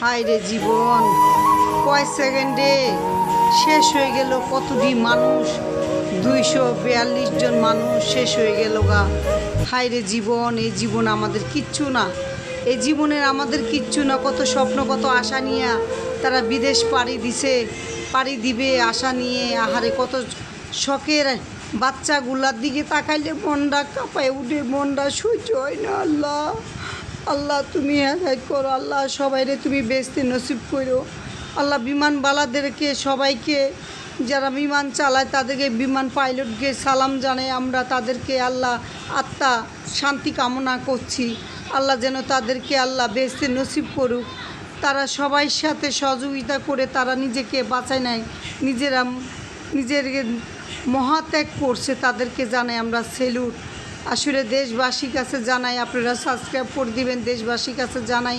হায় রে জীবন, কয় সেকেন্ডে শেষ হয়ে গেল কতটি মানুষ? দুইশো বিয়াল্লিশ জন মানুষ শেষ হয়ে গেল গা। হায় রে জীবন, এই জীবন আমাদের কিচ্ছু না। এই জীবনের আমাদের কিচ্ছু না, কত স্বপ্ন, কত আশা নিয়ে তারা বিদেশ পাড়ি দিছে, পাড়ি দিবে আশা নিয়ে। আহারে কত শখের বাচ্চাগুলার দিকে তাকাইলে মনটা কাঁপায় উঠে, মনটা সহ্য হয় না, আল্লাহ। আল্লাহ তুমি হেদায়ত করো, আল্লাহ সবাইরে তুমি বেচতে নসিব করো। আল্লাহ বিমানবালাদেরকে সবাইকে, যারা বিমান চালায় তাদেরকে বিমান পাইলটকে সালাম জানাই, আমরা তাদেরকে আল্লাহ আত্মা শান্তি কামনা করছি। আল্লাহ যেন তাদেরকে আল্লাহ বেচতে নসিব করুক। তারা সবাই সাথে সহযোগিতা করে, তারা নিজেকে বাঁচায় নেয়, নিজেরা নিজের মহাত্যাগ করছে, তাদেরকে জানাই আমরা সেলুট। আসলে দেশবাসীর কাছে জানাই আপনারা সাবস্ক্রাইব করে দিবেন দেশবাসীর কাছে জানাই।